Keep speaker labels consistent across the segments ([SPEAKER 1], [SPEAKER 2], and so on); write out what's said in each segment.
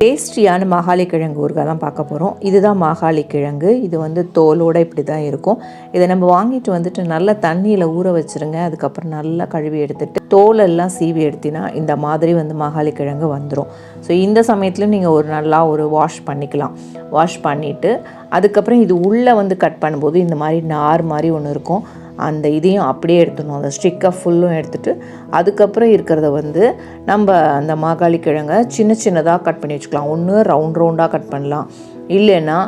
[SPEAKER 1] டேஸ்டியான மாகாளி கிழங்கு ஊறுகாய் தான் பார்க்க போகிறோம் இதுதான் மாகாளி கிழங்கு இது வந்து தோலோடு இப்படி தான் இருக்கும். இதை நம்ம வாங்கிட்டு வந்துட்டு நல்லா தண்ணியில் ஊற வச்சுருங்க. அதுக்கப்புறம் நல்லா கழுவி எடுத்துட்டு தோலெல்லாம் சீவி எடுத்தினா இந்த மாதிரி வந்து மாகாளி கிழங்கு வந்துடும் ஸோ இந்த சமயத்தில் நீங்கள் ஒரு நல்லா ஒரு வாஷ் பண்ணிக்கலாம். வாஷ் பண்ணிவிட்டு அதுக்கப்புறம் இது உள்ளே வந்து கட் பண்ணும்போது இந்த மாதிரி நார் மாதிரி ஒன்று இருக்கும். அந்த இதையும் அப்படியே எடுத்துடணும். அந்த ஸ்டிக்கை ஃபுல்லும் எடுத்துகிட்டு அதுக்கப்புறம் இருக்கிறத வந்து நம்ம அந்த மாகாளி கிழங்கை சின்ன சின்னதாக கட் பண்ணி வச்சுக்கலாம். ஒன்று ரவுண்ட் ரவுண்டாக கட் பண்ணலாம். இல்லைன்னா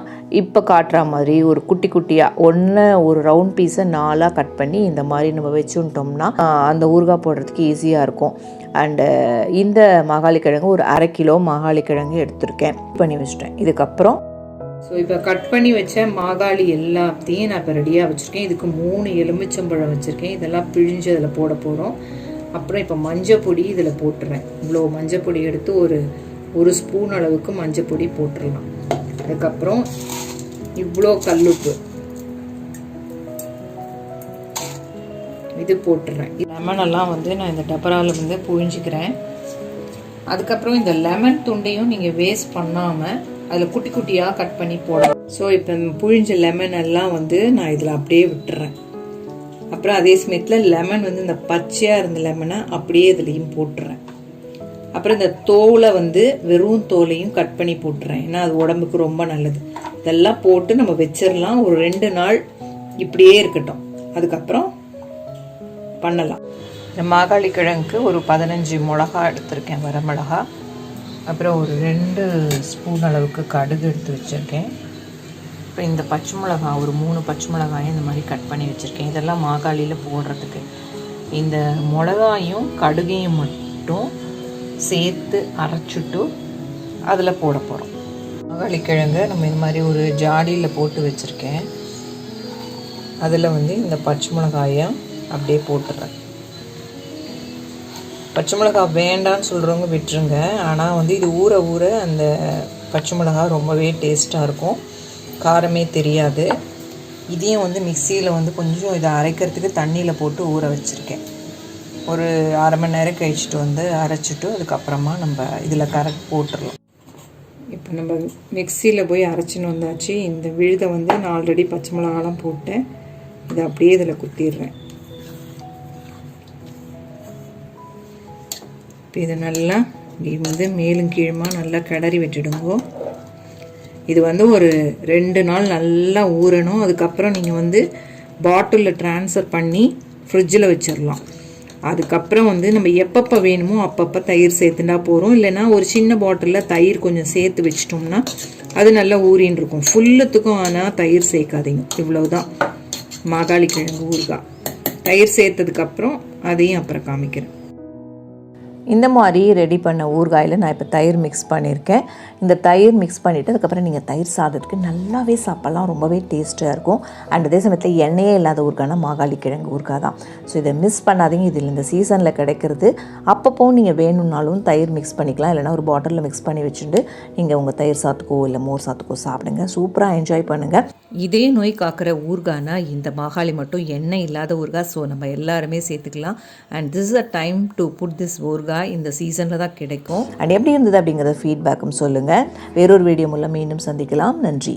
[SPEAKER 1] இப்போ காட்டுற மாதிரி ஒரு குட்டி குட்டியாக ஒன்று ஒரு ரவுண்ட் பீஸை நாலாக கட் பண்ணி இந்த மாதிரி நம்ம வச்சுட்டோம்னா அந்த ஊறுகாய் போடுறதுக்கு ஈஸியாக இருக்கும். அண்டு இந்த மாகாளி கிழங்கு ஒரு அரை கிலோ மாகாளி கிழங்கு எடுத்திருக்கேன். பண்ணி வச்சிட்டேன். இதுக்கப்புறம் ஸோ இப்போ கட் பண்ணி வச்ச மாகாளி எல்லாத்தையும் நான் இப்போ ரெடியாக வச்சுருக்கேன். இதுக்கு மூணு எலுமிச்சம்பழம் வச்சுருக்கேன். இதெல்லாம் பிழிஞ்சு அதில் போட போகிறோம் அப்புறம் இப்போ மஞ்சள் பொடி இதில் போட்டுறேன். இவ்வளோ மஞ்சள் பொடி எடுத்து ஒரு ஒரு ஸ்பூன் அளவுக்கு மஞ்சள் பொடி போட்டுடலாம் அதுக்கப்புறம் இவ்வளோ கல்லுப்பு. இது போட்டுறேன். லெமன் எல்லாம் வந்து நான் இந்த டபராவில் வந்து புழிஞ்சிக்கிறேன். அதுக்கப்புறம் இந்த லெமன் துண்டையும் நீங்கள் வேஸ்ட் பண்ணாமல் அதில் குட்டி குட்டியாக கட் பண்ணி போடலாம் ஸோ இப்போ புழிஞ்ச லெமன் எல்லாம் வந்து நான் இதில் அப்படியே விட்டுறேன். அப்புறம் அதே சமயத்தில் லெமன் வந்து இந்த பச்சையாக இருந்த லெமனை அப்படியே இதுலேயும் போட்டுறேன். அப்புறம் இந்த தோலை வந்து வெறும் தோலையும் கட் பண்ணி போட்டுறேன். ஏன்னா அது உடம்புக்கு ரொம்ப நல்லது. இதெல்லாம் போட்டு நம்ம வச்சிடலாம் ஒரு ரெண்டு நாள் இப்படியே இருக்கட்டும். அதுக்கப்புறம் பண்ணலாம். இந்த மாகாளி கிழங்குக்கு ஒரு பதினஞ்சு மிளகா எடுத்திருக்கேன் வரமிளகா அப்புறம் ஒரு ரெண்டு ஸ்பூன் அளவுக்கு கடுகு எடுத்து வச்சுருக்கேன். அப்புறம் இந்த பச்சை மிளகா ஒரு மூணு பச்சை மிளகாயும் இந்த மாதிரி கட் பண்ணி வச்சுருக்கேன். இதெல்லாம் மாகாளியில் போடுறதுக்கு. இந்த மிளகாயும் கடுகையும் மட்டும் சேர்த்து அரைச்சிட்டு அதில் போட போகிறோம் மாகாளி கிழங்கு நம்ம இந்த மாதிரி ஒரு ஜாடியில் போட்டு வச்சுருக்கேன். அதில் வந்து இந்த பச்சை மிளகாயை அப்படியே போட்டுறேன். பச்சை மிளகா வேண்டான்னு சொல்கிறவங்க விட்டுருங்க. ஆனால் வந்து இது ஊற ஊற அந்த பச்சை மிளகா ரொம்பவே டேஸ்ட்டாக இருக்கும். காரமே தெரியாது. இதையும் வந்து மிக்சியில் வந்து கொஞ்சம் இதை அரைக்கிறதுக்கு தண்ணியில் போட்டு ஊற வச்சுருக்கேன். ஒரு அரை மணி நேரம் கழிச்சிட்டு வந்து அரைச்சிட்டு அதுக்கப்புறமா நம்ம இதில் கரெக்ட் போட்டுடலாம் இப்போ நம்ம மிக்சியில் போய் அரைச்சின்னு வந்தாச்சு. இந்த விழுதை வந்து நான் ஆல்ரெடி பச்சை மிளகாலாம் போட்டேன். இதை அப்படியே இதில் குத்திடுறேன். இப்போ இது நல்லா இப்படி வந்து மேலும் கீழுமாக நல்லா கிளறி விட்டுடுங்கோ. இது வந்து ஒரு ரெண்டு நாள் நல்லா ஊறணும். அதுக்கப்புறம் நீங்கள் வந்து பாட்டிலில் ட்ரான்ஸ்ஃபர் பண்ணி ஃப்ரிட்ஜில் வச்சிடலாம் அதுக்கப்புறம் வந்து நம்ம எப்பப்போ வேணுமோ அப்பப்போ தயிர் சேர்த்துட்டா போகிறோம் இல்லைன்னா ஒரு சின்ன பாட்டிலில் தயிர் கொஞ்சம் சேர்த்து வச்சிட்டோம்னா அது நல்லா ஊறின்னு இருக்கும். ஃபுல்லுத்துக்கும் ஆனால் தயிர் சேர்க்காதீங்க. இவ்வளவுதான். மாகாளி கிழங்கு ஊறுகாய். தயிர் சேர்த்ததுக்கப்புறம் அதையும் அப்புறம் காமிக்கிறேன். இந்த மாதிரி ரெடி பண்ண ஊறுகாயில் நான் இப்போ தயிர் மிக்ஸ் பண்ணியிருக்கேன் இந்த தயிர் மிக்ஸ் பண்ணிவிட்டு அதுக்கப்புறம் நீங்கள் தயிர் சாதத்துக்கு நல்லாவே சாப்பிட்லாம். ரொம்பவே டேஸ்ட்டாக இருக்கும். அண்ட் அதே சமயத்தில் எண்ணெயே இல்லாத ஊறுகாய்னா மாகாளி கிழங்கு ஊறுகாய் தான். ஸோ இதை மிஸ் பண்ணாதீங்க. இதில் இந்த சீசனில் கிடைக்கிறது. அப்பப்போ நீங்கள் வேணும்னாலும் தயிர் மிக்ஸ் பண்ணிக்கலாம். இல்லைனா ஒரு பாட்டிலில் மிக்ஸ் பண்ணி வச்சுட்டு நீங்கள் உங்கள் தயிர் சாத்துக்கோ இல்லை மோர் சாத்துக்கோ சாப்பிடுங்க. சூப்பராக என்ஜாய் பண்ணுங்கள் இதே நோய் காக்கிற ஊர்கானா இந்த மாகாளி மட்டும் எண்ணெய் இல்லாத ஊர்கா ஸோ நம்ம எல்லாருமே சேர்த்துக்கலாம். And this uh time to put this ooruga இந்த சீசனில் தான் கிடைக்கும். அண்ட் எப்படி இருந்தது அப்படிங்கிறத ஃபீட்பேக்கும் சொல்லுங்கள் வேறொரு வீடியோ மூலம் மீண்டும் சந்திக்கலாம். நன்றி.